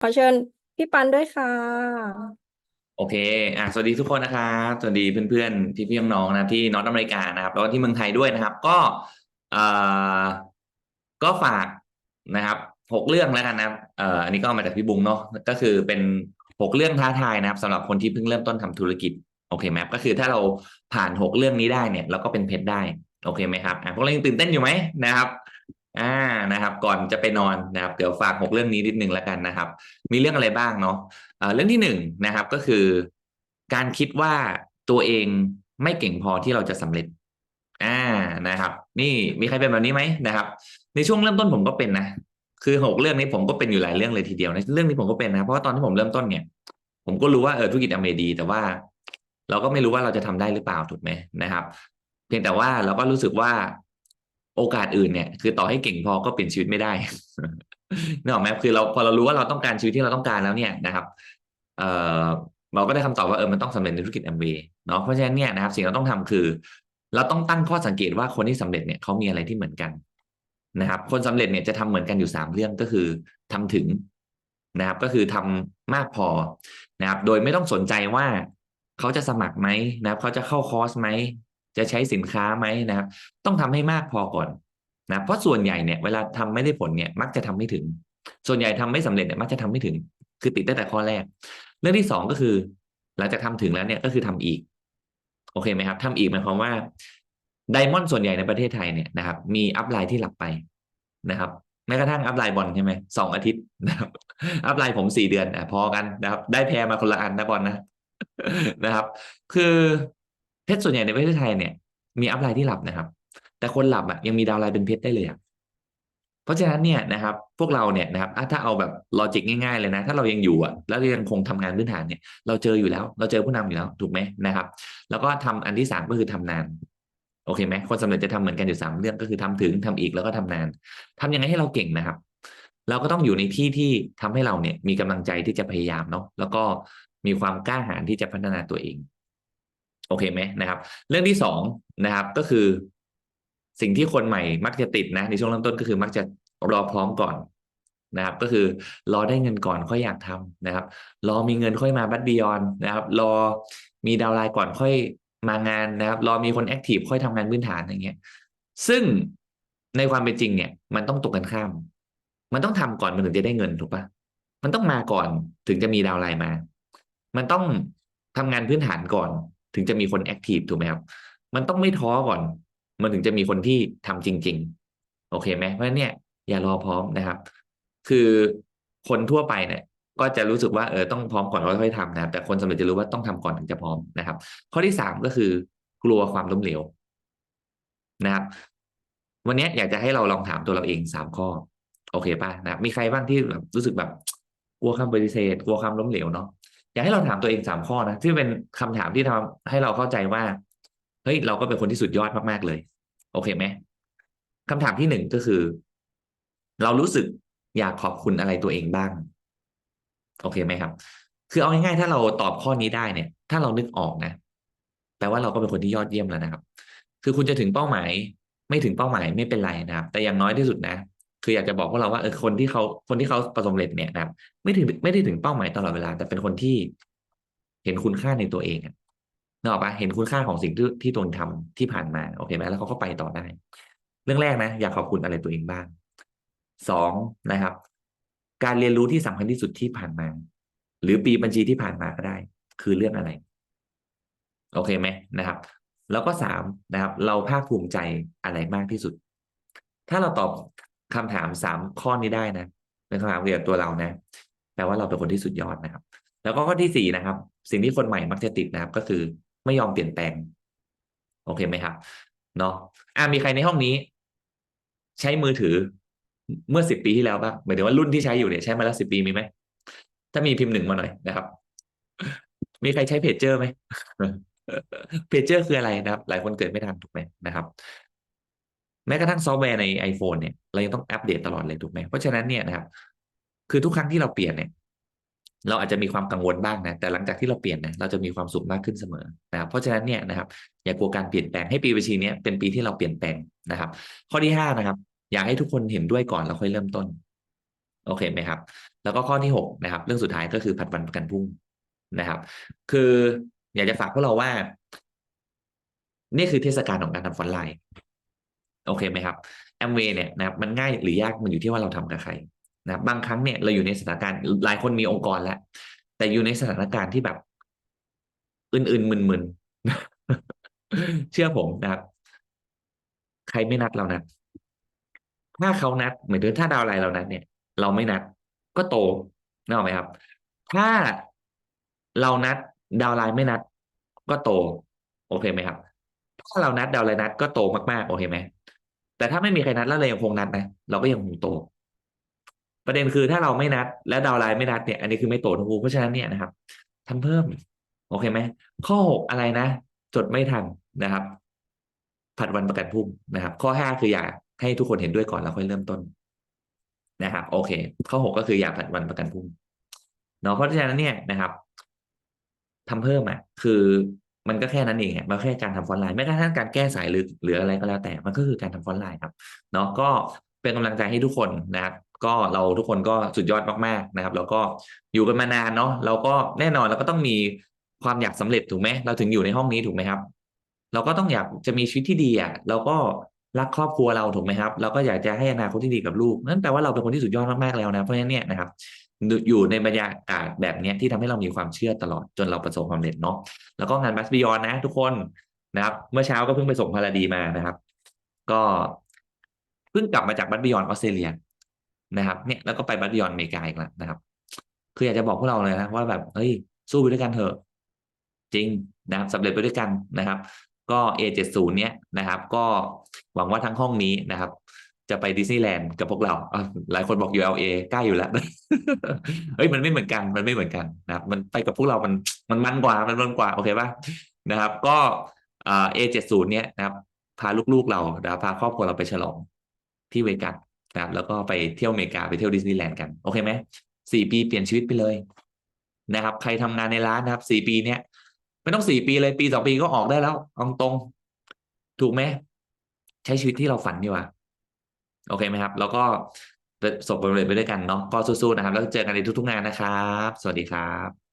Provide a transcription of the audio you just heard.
ขอเชิญพี่ปันด้วยค่ะ โอเค อะ สวัสดีทุกคนนะครับ สวัสดีเพื่อนๆ พี่พี่น้องๆนะที่นอตอเมริกานะครับ แล้วก็ที่เมืองไทยด้วยนะครับ ก็เอ่อก็ฝากนะครับหกเรื่องแล้วกันนะครับเอ่ออันนี้ก็มาจากพี่บุ้งเนาะ ก็คือเป็นหกเรื่องท้าทายนะครับสำหรับคนที่เพิ่งเริ่มต้นทำธุรกิจ โอเคไหมก็คือถ้าเราผ่านหกเรื่องนี้ได้เนี่ย เราก็เป็นเพชรได้ โอเคไหมครับ อะพวกเรายังตื่นเต้นอยู่ไหมนะครับ อ่านะครับ ก่อนจะไปนอนนะครับเดี๋ยวฝากหกเรื่องนี้นิดนึงแล้วกันนะครับ มีเรื่องอะไรบ้างเนาะเรื่องที่หนึ่งนะครับก็คือ การคิดว่าตัวเองไม่เก่งพอที่เราจะสำเร็จอ่านะครับ นี่มีใครเป็นแบบนี้ไหมนะครับ ในช่วงเริ่มต้นผมก็เป็นนะคือหกเรื่องนี้ผมก็เป็นอยู่หลายเรื่องเลยทีเดียวในเรื่องนี้ผมก็เป็นนะเพราะว่าตอนที่ผมเริ่มต้นเนี่ย ผมก็รู้ว่าเออธุรกิจอเมดี แต่ว่า เราก็ไม่รู้ว่าเราจะทำได้หรือเปล่าถูกไหมนะครับ เพียงแต่ว่าเราก็รู้สึกว่า โอกาสอื่นเนี่ยคือต่อให้เก่งพอก็เปลี่ยนชีวิตไม่ได้นึกออกไหมคือเราพอเรารู้ว่าเราต้องการชีวิตที่เราต้องการแล้วเนี่ยนะครับ เอ่อเราก็ได้คำตอบว่าเออมันต้องสำเร็จในธุรกิจแอมเวย์เนาะเพราะฉะนั้นเนี่ยนะครับสิ่งที่เราต้องทำคือ เราต้องตั้งข้อสังเกตว่าคนที่สำเร็จเนี่ยเขามีอะไรที่เหมือนกันนะครับ คนสำเร็จเนี่ยจะทำเหมือนกันอยู่สามเรื่องก็คือทำถึงนะครับก็คือทำมากพอนะครับ โดยไม่ต้องสนใจว่าเขาจะสมัครไหมนะครับเขาจะเข้าคอร์สไหม จะใช้สินค้าไหมนะครับ ต้องทำให้มากพอก่อนนะเพราะส่วนใหญ่เนี่ยเวลาทำไม่ได้ผลเนี่ยมักจะทำไม่ถึง ส่วนใหญ่ทำไม่สำเร็จเนี่ยมักจะทำไม่ถึง คือติดตั้งแต่ข้อแรก เรื่องที่สองก็คือ หลังจากทำถึงแล้วเนี่ยก็คือทำอีก โอเคไหมครับทำอีกหมายความว่าไดมอนด์ส่วนใหญ่ในประเทศไทยเนี่ยนะครับมีอัพไลน์ที่หลับไปนะครับแม้กระทั่งอัพไลน์บอลใช่ไหมสองอาทิตย์นะครับอัพไลน์ผมสี่เดือนอะพอกันนะครับ ได้แพรมาคนละอันนะบอลนะนะครับ คือ เพชรส่วนใหญ่ในประเทศไทยเนี่ย มีอัพไลน์ที่หลับนะครับ แต่คนหลับอะยังมีดาวไลน์เป็นเพชรได้เลยอะเพราะฉะนั้นเนี่ยนะครับ พวกเราเนี่ยนะครับถ้าเอาแบบลอจิกง่ายๆเลยนะ ถ้าเรายังอยู่อะแล้วยังคงทำงานพื้นฐานเนี่ย เราเจออยู่แล้ว เราเจอผู้นำอยู่แล้วถูกไหมนะครับ แล้วก็ทำอันที่สามก็คือทำนานโอเคไหมคนสำเร็จจะทำเหมือนกันอยู่สามเรื่องก็คือทำถึงทำอีกแล้วก็ทำนานทำยังไงให้เราเก่งนะครับ เราก็ต้องอยู่ในที่ที่ทำให้เราเนี่ยมีกำลังใจที่จะพยายามเนาะแล้วก็มีความกล้าหาญที่จะพัฒนาตัวเอง โอเคไหมนะครับ เรื่องที่สองนะครับก็คือ สิ่งที่คนใหม่มักจะติดนะในช่วงเริ่มต้นก็คือมักจะรอพร้อมก่อนนะครับ ก็คือรอได้เงินก่อนค่อยอยากทำนะครับ รอมีเงินค่อยมาบัตบียอนนะครับ รอมีดาวไลน์ก่อนค่อยมางานนะครับ รอมีคนแอคทีฟค่อยทำงานพื้นฐานอย่างเงี้ย ซึ่งในความเป็นจริงเนี่ย มันต้องตรงกันข้าม มันต้องทำก่อนมันถึงจะได้เงินถูกปะมันต้องมาก่อนถึงจะมีดาวไลน์มา มันต้องทำงานพื้นฐานก่อน ถึงจะมีคนแอคทีฟถูกไหมครับ มันต้องไม่ท้อก่อน มันถึงจะมีคนที่ทำจริง ๆ โอเคไหมเพราะนั้นเนี่ยอย่ารอพร้อมนะครับ คือคนทั่วไปเนี่ยก็จะรู้สึกว่าเออต้องพร้อมก่อนแล้วค่อยทำนะครับ แต่คนสำเร็จจะรู้ว่าต้องทำก่อนถึงจะพร้อมนะครับ ข้อที่สามก็คือกลัวความล้มเหลวนะครับ วันนี้อยากจะให้เราลองถามตัวเราเองสามข้อ โอเคป่ะนะครับมีใครบ้างที่แบบรู้สึกแบบกลัวคำปฏิเสธกลัวความล้มเหลวเนาะ อยากให้เราถามตัวเองสามข้อนะที่เป็นคำถามที่ทำให้เราเข้าใจว่าเฮ้ยเราก็เป็นคนที่สุดยอดมากๆเลย โอเคไหมคำถามที่หนึ่งก็คือ เรารู้สึกอยากขอบคุณอะไรตัวเองบ้าง โอเคไหมครับ คือเอาง่ายๆถ้าเราตอบข้อนี้ได้เนี่ย ถ้าเรานึกออกนะแปลว่าเราก็เป็นคนที่ยอดเยี่ยมแล้วนะครับ คือคุณจะถึงเป้าหมาย ไม่ถึงเป้าหมายไม่เป็นไรนะครับ แต่อย่างน้อยที่สุดนะ คืออยากจะบอกพวกเราว่าเออคนที่เขาคนที่เขาประสบเร็จเนี่ยนะครับ ไม่ถึงไม่ได้ถึงเป้าหมายตลอดเวลา แต่เป็นคนที่ เห็นคุณค่าในตัวเองอะนึกออกปะเห็นคุณค่าของสิ่งที่ที่ตนทำที่ผ่านมาโอเคไหมแล้วเขาก็ไปต่อได้ เรื่องแรกนะ อยากขอบคุณอะไรตัวเองบ้างสองนะครับ การเรียนรู้ที่สำคัญที่สุดที่ผ่านมา หรือปีบัญชีที่ผ่านมาก็ได้ คือเรื่องอะไร โอเคไหมนะครับ แล้วก็สามนะครับ เราภาคภูมิใจอะไรมากที่สุด ถ้าเราตอบ คำถามสามข้อนี้ได้นะ เป็นคำถามเกี่ยวกับตัวเรานะแปลว่าเราเป็นคนที่สุดยอดนะครับ แล้วก็ข้อที่สี่นะครับ สิ่งที่คนใหม่มักจะติดนะครับ ก็คือไม่ยอมเปลี่ยนแปลง โอเคไหมครับเนาะอ่ามีใครในห้องนี้ ใช้มือถือเมื่อสิบปีที่แล้วบ้างหมายถึงว่ารุ่นที่ใช้อยู่เนี่ยใช้มาแล้วสิบปีมีไหมถ้ามีพิมพ์หนึ่งมาหน่อยนะครับ มีใครใช้เพจเจอร์ไหมเพจเจอร์คืออะไรนะครับ หลายคนเกิดไม่ทันถูกไหมนะครับ แม้กระทั่งซอฟต์แวร์ใน iPhone เนี่ยเรายังต้องอัปเดตตลอดเลยถูกไหมเพราะฉะนั้นเนี่ยนะครับ คือทุกครั้งที่เราเปลี่ยนเนี่ย เราอาจจะมีความกังวลบ้างนะ แต่หลังจากที่เราเปลี่ยนเนี่ยเราจะมีความสุขมากขึ้นเสมอนะครับเพราะฉะนั้นเนี่ยนะครับ อย่ากลัวการเปลี่ยนแปลงให้ปีบัญชีนี้เป็นปีที่เราเปลี่ยนแปลงนะครับ ข้อที่ห้านะครับ อยากให้ทุกคนเห็นด้วยก่อนแล้วค่อยเริ่มต้น โอเคไหมครับ แล้วก็ข้อที่หกนะครับ เรื่องสุดท้ายก็คือผัดวันประกันพรุ่งนะครับ คืออยากจะฝากพวกเราว่านี่คือเทศกาลของการทำฟอนไลน์ โอเคไหมครับแอมเวย์เนี่ยนะครับมันง่ายหรือยากมันอยู่ที่ว่าเราทำกับใครนะครับบางครั้งเนี่ยเราอยู่ในสถานการณ์หลายคนมีองค์กรแล้ว แต่อยู่ในสถานการณ์ที่แบบ อื่นๆมึนๆเชื่อผมนะครับ ใครไม่นัดเรานัดถ้าเขานัดเหมือนเดิมถ้าดาวไลน์เรานัดเนี่ย เราไม่นัดก็โตนึกออกไหมครับ ถ้าเรานัดดาวไลน์ไม่นัด ก็โต โอเคไหมครับ ถ้าเรานัดดาวไลน์นัดก็โตมากๆ โอเคไหม แต่ถ้าไม่มีใครนัดแล้วเรายังคงนัดนะเราก็ยังคงโต ประเด็นคือถ้าเราไม่นัด และดาวไลน์ไม่นัดเนี่ยอันนี้คือไม่โตทั้งคู่เพราะฉะนั้นเนี่ยนะครับทำเพิ่ม โอเคไหมข้อหกอะไรนะ จดไม่ทันนะครับ ผัดวันประกันพรุ่งนะครับ ข้อห้าคืออยากให้ทุกคนเห็นด้วยก่อนแล้วค่อยเริ่มต้นนะครับ โอเค ข้อหกก็คืออยากผัดวันประกันพรุ่งเนาะเพราะฉะนั้นเนี่ยนะครับทำเพิ่มอะ คือ มันก็แค่นั้นเองมันแค่การทำฟอนต์ไลน์ไม่กระทั่งการแก้สายลึกหรืออะไรก็แล้วแต่มันก็คือการทำฟอนต์ไลน์ครับเนาะก็เป็นกำลังใจให้ทุกคนนะครับ ก็เราทุกคนก็สุดยอดมากๆนะครับ แล้วก็อยู่กันมานานเนาะเราก็แน่นอนเราก็ต้องมีความอยากสำเร็จถูกไหมเราถึงอยู่ในห้องนี้ถูกไหมครับ เราก็ต้องอยากจะมีชีวิตที่ดีอะเราก็ รักครอบครัวเราถูกไหมครับ เราก็อยากจะให้อนาคตที่ดีกับลูก นั่นแปลว่าเราเป็นคนที่สุดยอดมากๆแล้วนะ เพราะฉะนั้นเนี่ยนะครับ อยู่ในบรรยากาศแบบนี้ที่ทำให้เรามีความเชื่อตลอดจนเราประสบความสำเร็จเนาะ แล้วก็งานบัสบิยอนนะ ทุกคนนะครับ เมื่อเช้าก็เพิ่งไปส่งพาราดีมานะครับ ก็เพิ่งกลับมาจากบัสบิยอนออสเตรเลียนะครับ เนี่ยแล้วก็ไปบัสบิยอนอเมริกาอีกแล้วนะครับ คืออยากจะบอกพวกเราเลยนะว่าแบบเฮ้ยสู้ไปด้วยกันเถอะจริงนะครับสำเร็จไปด้วยกันนะครับ ก็ A70 เนี้ยนะครับ ก็หวังว่าทั้งห้องนี้นะครับ จะไปดิสนีย์แลนด์กับพวกเรา หลายคนบอก ULA ใกล้อยู่แล้ว เฮ้ยมันไม่เหมือนกัน มันไม่เหมือนกันนะครับ มันไปกับพวกเรา มันมันมันกว่า มันมันกว่า โอเคป่ะนะครับ ก็เอ่า A70 เนี้ยนะครับ พาลูกๆเรานะพาครอบครัวเราไปฉลองที่เวกัสนะครับ แล้วก็ไปเที่ยวอเมริกาไปเที่ยวดิสนีย์แลนด์กัน โอเคไหมสี่ปีเปลี่ยนชีวิตไปเลยนะครับ ใครทำงานในร้านนะครับสี่ปีเนี้ย ไม่ต้องสี่ปีเลยปีสองปีก็ออกได้แล้วเอาตรง ถูกไหมใช้ชีวิตที่เราฝันดีกว่า โอเคไหมครับ แล้วก็ประสบความสำเร็จไปด้วยกันเนาะก็สู้ๆนะครับ แล้วเจอกันในทุกๆงานนะครับ สวัสดีครับ